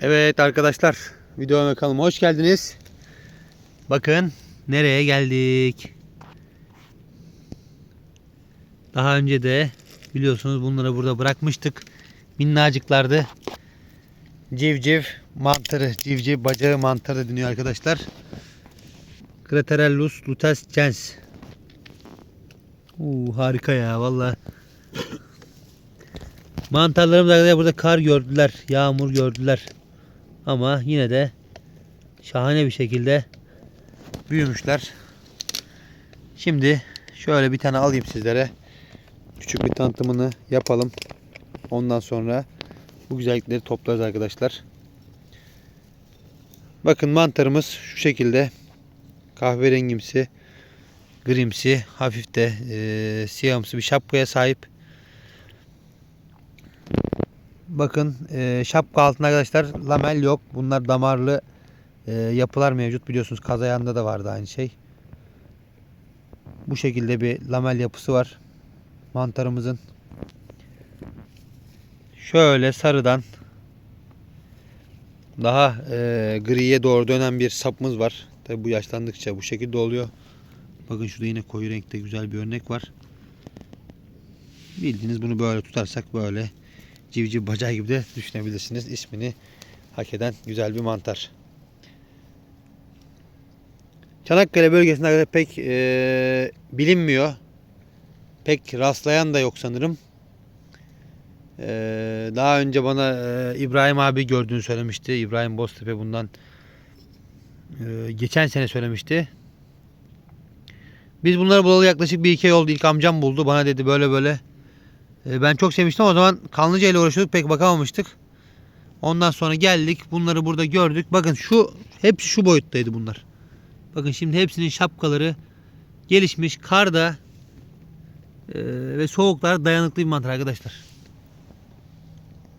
Evet arkadaşlar videoma kanalıma hoş geldiniz. Bakın nereye geldik. Daha önce de biliyorsunuz bunları burada bırakmıştık. Minnacıklardı. Civciv mantarı, civciv bacağı mantarı deniyor arkadaşlar. Craterellus lutescens. Uu, harika ya vallahi. Mantarlarımız arkadaşlar burada kar gördüler, yağmur gördüler. Ama yine de şahane bir şekilde büyümüşler. Şimdi şöyle bir tane alayım sizlere. Küçük bir tanıtımını yapalım. Ondan sonra bu güzellikleri toplarız arkadaşlar. Bakın mantarımız şu şekilde kahverengimsi, grimsi, hafif de e, siyahımsı bir şapkaya sahip. Bakın e, şapka altında arkadaşlar lamel yok. Bunlar damarlı e, yapılar mevcut. Biliyorsunuz kaz ayağında da vardı aynı şey. Bu şekilde bir lamel yapısı var. Mantarımızın. Şöyle sarıdan daha e, griye doğru dönen bir sapımız var. Tabi bu yaşlandıkça bu şekilde oluyor. Bakın şurada yine koyu renkte güzel bir örnek var. Bildiğiniz bunu böyle tutarsak böyle civciv bacağı gibi de düşünebilirsiniz. İsmini hak eden güzel bir mantar. Çanakkale bölgesinde pek e, bilinmiyor. Pek rastlayan da yok sanırım. E, daha önce bana e, İbrahim abi gördüğünü söylemişti. İbrahim Boztepe bundan e, geçen sene söylemişti. Biz bunları bulalı yaklaşık bir iki ay oldu. İlk amcam buldu. Bana dedi böyle böyle Ben çok sevmiştim o zaman kanlıca ile uğraşıyorduk pek bakamamıştık. Ondan sonra geldik bunları burada gördük. Bakın şu hepsi şu boyuttaydı bunlar. Bakın şimdi hepsinin şapkaları gelişmiş karda e, ve soğuklara dayanıklı bir mantar arkadaşlar.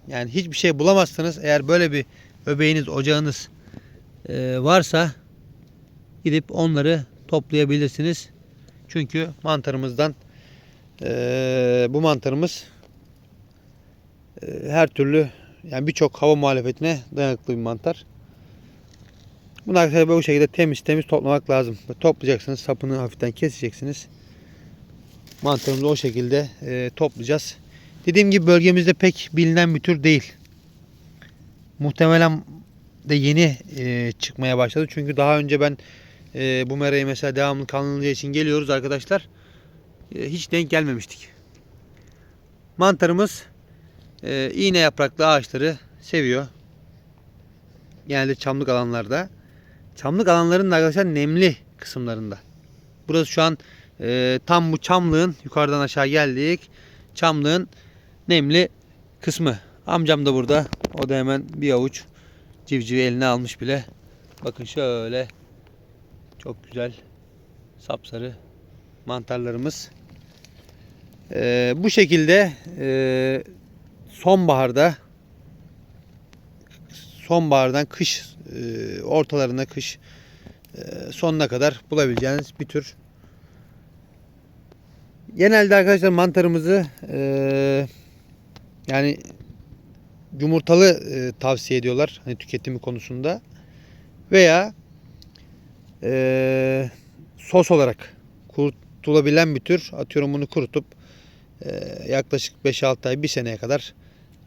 Yani hiçbir şey bulamazsanız eğer böyle bir öbeğiniz ocağınız e, varsa gidip onları toplayabilirsiniz. Çünkü mantarımızdan ee, bu mantarımız e, her türlü yani birçok hava muhalefetine dayanıklı bir mantar. Bunu arkadaşlar bu şekilde temiz temiz toplamak lazım. Toplayacaksınız. Sapını hafiften keseceksiniz. Mantarımızı o şekilde e, toplayacağız. Dediğim gibi bölgemizde pek bilinen bir tür değil. Muhtemelen de yeni e, çıkmaya başladı. Çünkü daha önce ben e, bu merayı mesela devamlı kanlıca için geliyoruz arkadaşlar hiç denk gelmemiştik. Mantarımız e, iğne yapraklı ağaçları seviyor. Genelde çamlık alanlarda. Çamlık alanların da arkadaşlar nemli kısımlarında. Burası şu an e, tam bu çamlığın yukarıdan aşağı geldik. Çamlığın nemli kısmı. Amcam da burada. O da hemen bir avuç civcivi eline almış bile. Bakın şöyle çok güzel sapsarı mantarlarımız. Ee, bu şekilde e, sonbaharda sonbahardan kış e, ortalarına kış e, sonuna kadar bulabileceğiniz bir tür. Genelde arkadaşlar mantarımızı e, yani yumurtalı e, tavsiye ediyorlar hani tüketimi konusunda veya e, sos olarak kurutulabilen bir tür. Atıyorum bunu kurutup e, yaklaşık 5-6 ay 1 seneye kadar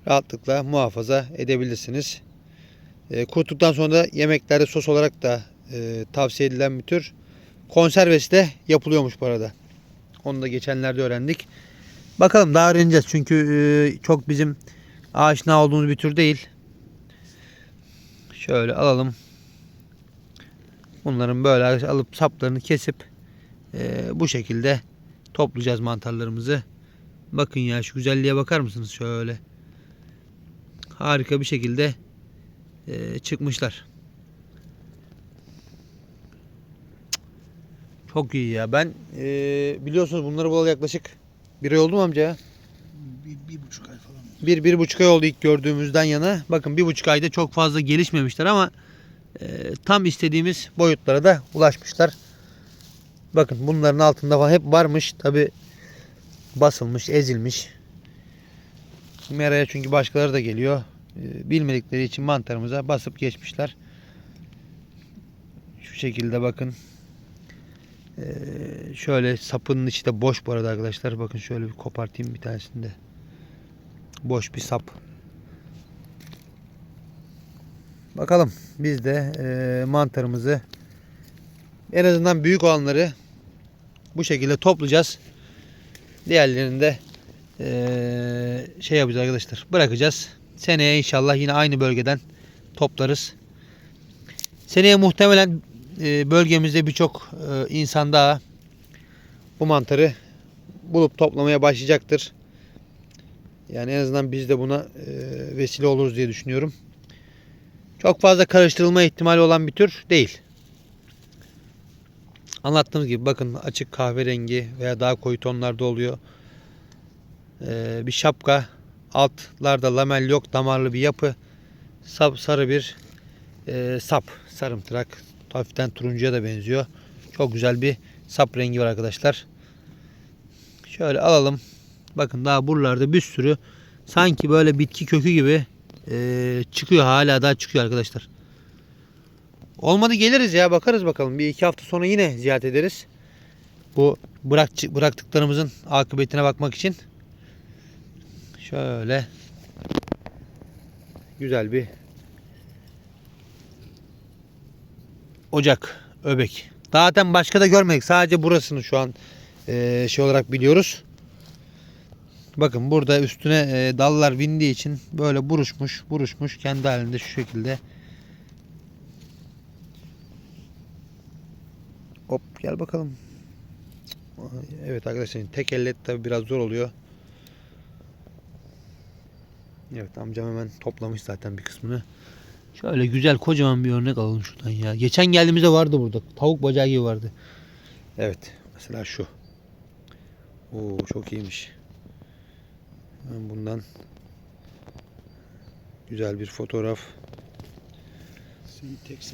rahatlıkla muhafaza edebilirsiniz. E, kuruttuktan sonra da yemeklerde sos olarak da e, tavsiye edilen bir tür. Konservesi de yapılıyormuş bu arada. Onu da geçenlerde öğrendik. Bakalım daha öğreneceğiz. Çünkü çok bizim aşina olduğumuz bir tür değil. Şöyle alalım. Bunların böyle alıp saplarını kesip e, bu şekilde toplayacağız mantarlarımızı. Bakın ya şu güzelliğe bakar mısınız şöyle. Harika bir şekilde e, çıkmışlar. Çok iyi ya. Ben e, biliyorsunuz bunları bulalı yaklaşık bir ay oldu mu amca? Bir, bir buçuk ay falan. oldu. Bir, bir buçuk ay oldu ilk gördüğümüzden yana. Bakın bir buçuk ayda çok fazla gelişmemişler ama e, tam istediğimiz boyutlara da ulaşmışlar. Bakın bunların altında falan hep varmış. Tabi basılmış, ezilmiş. Meraya çünkü başkaları da geliyor. e, bilmedikleri için mantarımıza basıp geçmişler. Şu şekilde bakın. Ee, şöyle sapının içi de boş bu arada arkadaşlar. Bakın şöyle bir kopartayım bir tanesini de. Boş bir sap. Bakalım biz de e, mantarımızı en azından büyük olanları bu şekilde toplayacağız. Diğerlerini de e, şey yapacağız arkadaşlar. Bırakacağız. Seneye inşallah yine aynı bölgeden toplarız. Seneye muhtemelen e, bölgemizde birçok e, insan daha bu mantarı bulup toplamaya başlayacaktır. Yani en azından biz de buna e, vesile oluruz diye düşünüyorum. Çok fazla karıştırılma ihtimali olan bir tür değil. Anlattığımız gibi bakın açık kahverengi veya daha koyu tonlarda oluyor. E, bir şapka. Altlarda lamel yok. Damarlı bir yapı. Sap, sarı bir e, sap. Sarımtırak. Hafiften turuncuya da benziyor. Çok güzel bir sap rengi var arkadaşlar. Şöyle alalım. Bakın daha buralarda bir sürü sanki böyle bitki kökü gibi e, çıkıyor. Hala daha çıkıyor arkadaşlar. Olmadı geliriz ya bakarız bakalım. Bir iki hafta sonra yine ziyaret ederiz. Bu bırak, bıraktıklarımızın akıbetine bakmak için. Şöyle güzel bir ocak, öbek. Zaten başka da görmedik. Sadece burasını şu an e, şey olarak biliyoruz. Bakın burada üstüne e, dallar bindiği için böyle buruşmuş, buruşmuş kendi halinde şu şekilde. Hop gel bakalım. Evet arkadaşlar tek elle tabi biraz zor oluyor. Evet amcam hemen toplamış zaten bir kısmını. Şöyle güzel kocaman bir örnek alalım şuradan ya. Geçen geldiğimizde vardı burada. Tavuk bacağı gibi vardı. Evet. Mesela şu. Oo çok iyiymiş. Ben bundan güzel bir fotoğraf.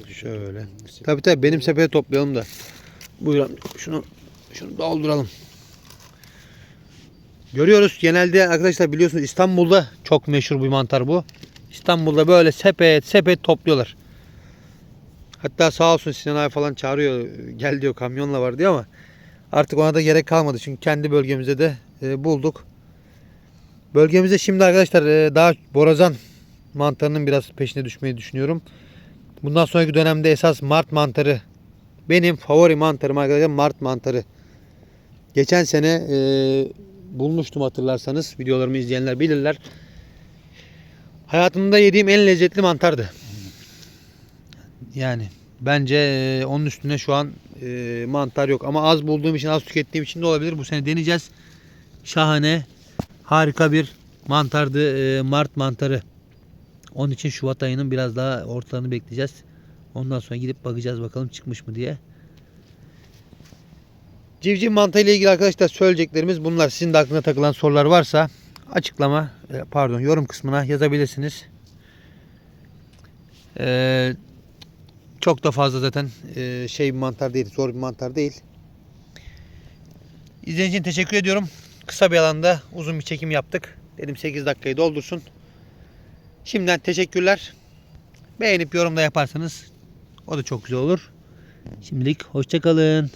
Şöyle. Tabii tabii benim sepete toplayalım da. Buyurun şunu şunu dolduralım. Görüyoruz genelde arkadaşlar biliyorsunuz İstanbul'da çok meşhur bir mantar bu. İstanbul'da böyle sepet sepet topluyorlar. Hatta sağ olsun Sinan abi falan çağırıyor. Gel diyor kamyonla var diyor ama artık ona da gerek kalmadı. Çünkü kendi bölgemizde de e, bulduk. Bölgemizde şimdi arkadaşlar e, daha borazan mantarının biraz peşine düşmeyi düşünüyorum. Bundan sonraki dönemde esas mart mantarı benim favori mantarım arkadaşlar mart mantarı. Geçen sene e, bulmuştum hatırlarsanız videolarımı izleyenler bilirler. Hayatımda yediğim en lezzetli mantardı. Yani bence e, onun üstüne şu an e, mantar yok. Ama az bulduğum için az tükettiğim için de olabilir. Bu sene deneyeceğiz. Şahane harika bir mantardı e, mart mantarı. Onun için Şubat ayının biraz daha ortalarını bekleyeceğiz. Ondan sonra gidip bakacağız bakalım çıkmış mı diye. Civciv mantarı ile ilgili arkadaşlar söyleyeceklerimiz bunlar. Sizin de aklına takılan sorular varsa açıklama e, pardon yorum kısmına yazabilirsiniz. Ee, çok da fazla zaten e, şey bir mantar değil. Zor bir mantar değil. İzlediğiniz için teşekkür ediyorum. Kısa bir alanda uzun bir çekim yaptık. Dedim 8 dakikayı doldursun. Şimdiden teşekkürler. Beğenip yorum da yaparsanız o da çok güzel olur. Şimdilik hoşçakalın.